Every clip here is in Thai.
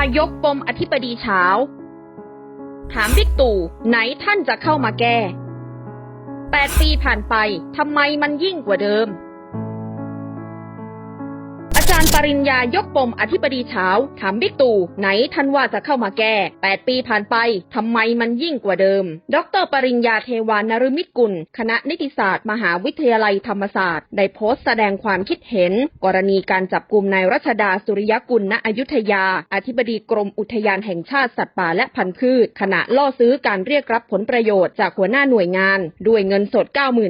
ายกปมอธิบดีเช้า ถามบิ๊กตู่ไหนท่านจะเข้ามาแก้แปดปีผ่านไปทำไมมันยิ่งกว่าเดิม จารย์ปริญญายกปมอธิบดีเช้าถามบิ๊กตู่ไหนท่านว่าจะเข้ามาแก้ 8 ปีผ่านไปทำไมมันยิ่งกว่าเดิม ดรปริญญาเทวานรุมิตกุล คณะนิติศาสตร์ มหาวิทยาลัยธรรมศาสตร์ ได้โพสต์แสดงความคิดเห็น กรณีการจับกลุ่มนายรัชดาสุริยกุลณอยุธยา อธิบดีกรมอุทยานแห่งชาติสัตว์ป่าและพันธุ์พืช ขณะล่อซื้อการเรียกรับผลประโยชน์จากหัวหน้าหน่วยงาน ด้วยเงินสด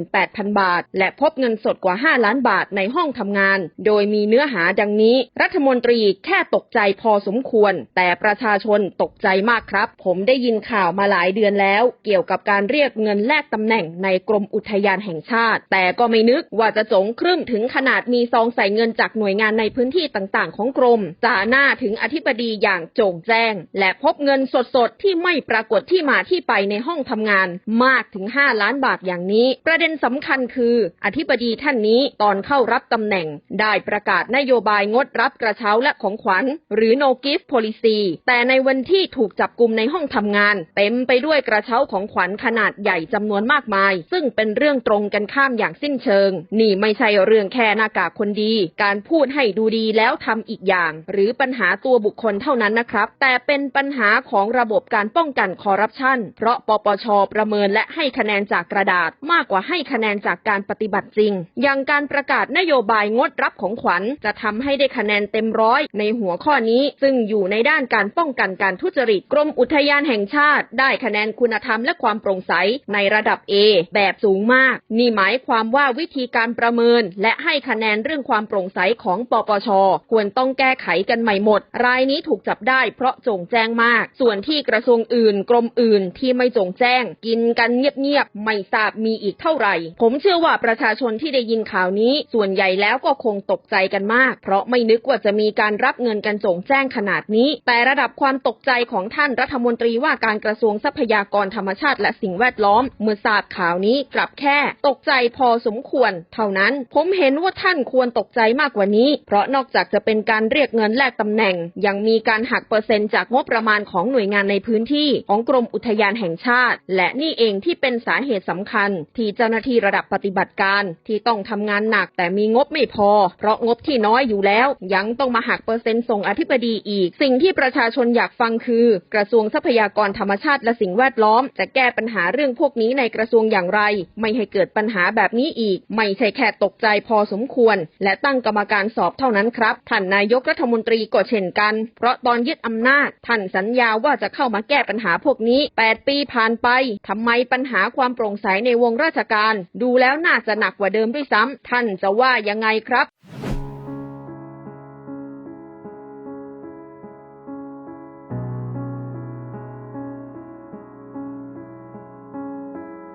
98,000 บาท และพบเงินสดกว่า 5 ล้านบาทในห้องทำงาน โดยมีเนื้อหาดังนี้ รัฐมนตรีแค่ตกใจพอสมควร แต่ประชาชนตกใจมากครับ ผมได้ยินข่าวมาหลายเดือนแล้ว เกี่ยวกับการเรียกเงินแลกตำแหน่งในกรมอุทยานแห่งชาติ แต่ก็ไม่นึกว่าจะจงครึ่มถึงขนาดมีซองใส่เงินจากหน่วยงานในพื้นที่ต่างๆ ของกรมจ่าหน้าถึงอธิบดีอย่างโจ่งแจ้ง และพบเงินสดๆ ที่ไม่ปรากฏที่มาที่ไปในห้องทำงาน มากถึง 5 ล้านบาทอย่างนี้ ประเด็นสำคัญคือ อธิบดีท่านนี้ตอนเข้ารับตำแหน่งได้ประกาศนโยบายงดรับกระเช้าและของขวัญ หรือ no gift policy แต่ในวันที่ถูกจับกลุ่มในห้องทำงาน เต็มไปด้วยกระเช้าของขวัญขนาดใหญ่จำนวนมากมาย ซึ่งเป็นเรื่องตรงกันข้ามอย่างสิ้นเชิง นี่ไม่ใช่เรื่องแค่หน้ากากคนดี การพูดให้ดูดีแล้วทำอีกอย่าง หรือปัญหาตัวบุคคลเท่านั้นนะครับ แต่เป็นปัญหาของระบบการป้องกันคอร์รัปชันเพราะปปชประเมินและให้คะแนนจากกระดาษ มากกว่าให้คะแนนจากการปฏิบัติจริง อย่างการประกาศนโยบายงดรับของขวัญจะทำให้ได้คะแนนเต็มร้อยในหัวข้อนี้ซึ่งอยู่ในด้านการป้องกันการทุจริต กรมอุทยานแห่งชาติ ได้คะแนนคุณธรรมและความโปร่งใสในระดับ A แบบสูงมาก นี่หมายความว่าวิธีการประเมิน และให้คะแนนเรื่องความโปร่งใสของปปช ควรต้องแก้ไขกันใหม่หมด รายนี้ถูกจับได้เพราะจงแจ้งมาก ส่วนที่กระทรวงอื่น กรมอื่นที่ไม่จงแจ้ง กินกันเงียบๆไม่ทราบมีอีกเท่าไหร่ ผมเชื่อว่าประชาชนที่ได้ยินข่าวนี้ ส่วนใหญ่แล้วก็คงตกใจกันมากเพราะไม่นึกว่าจะมีการรับเงินกันจงแจ้งขนาดนี้ แต่ระดับความตกใจของท่านรัฐมนตรีว่าการกระทรวงทรัพยากรธรรมชาติและสิ่งแวดล้อม เมื่อทราบข่าวนี้กลับแค่ ตกใจพอสมควร เท่านั้น ผมเห็นว่าท่านควรตกใจมากกว่านี้ เพราะนอกจากจะเป็นการเรียกเงินแลกตำแหน่ง ยังมีการหักเปอร์เซ็นต์จากงบประมาณของหน่วยงานในพื้นที่ ของกรมอุทยานแห่งชาติ และนี่เองที่เป็นสาเหตุสำคัญ ที่เจ้าหน้าที่ระดับปฏิบัติการ ที่ต้องทำงานหนักแต่มีงบไม่พอ เพราะงบที่น้อยอยอยู่แล้ว ยังต้องมาหักเปอร์เซ็นต์ส่งอธิบดีอีก สิ่งที่ประชาชนอยากฟังคือ กระทรวงทรัพยากรธรรมชาติและสิ่งแวดล้อม จะแก้ปัญหาเรื่องพวกนี้ในกระทรวงอย่างไร ไม่ให้เกิดปัญหาแบบนี้อีก ไม่ใช่แค่ตกใจพอสมควร และตั้งกรรมการสอบเท่านั้นครับท่านนายกรัฐมนตรีก็เช่นกัน เพราะตอนยึดอำนาจท่านสัญญาว่าจะเข้ามาแก้ปัญหาพวกนี้ 8 ปีผ่านไปทำไมปัญหาความโปร่งใสในวงราชการ ดูแล้วน่าจะหนักกว่าเดิมด้วยซ้ำท่านจะว่ายังไงครับ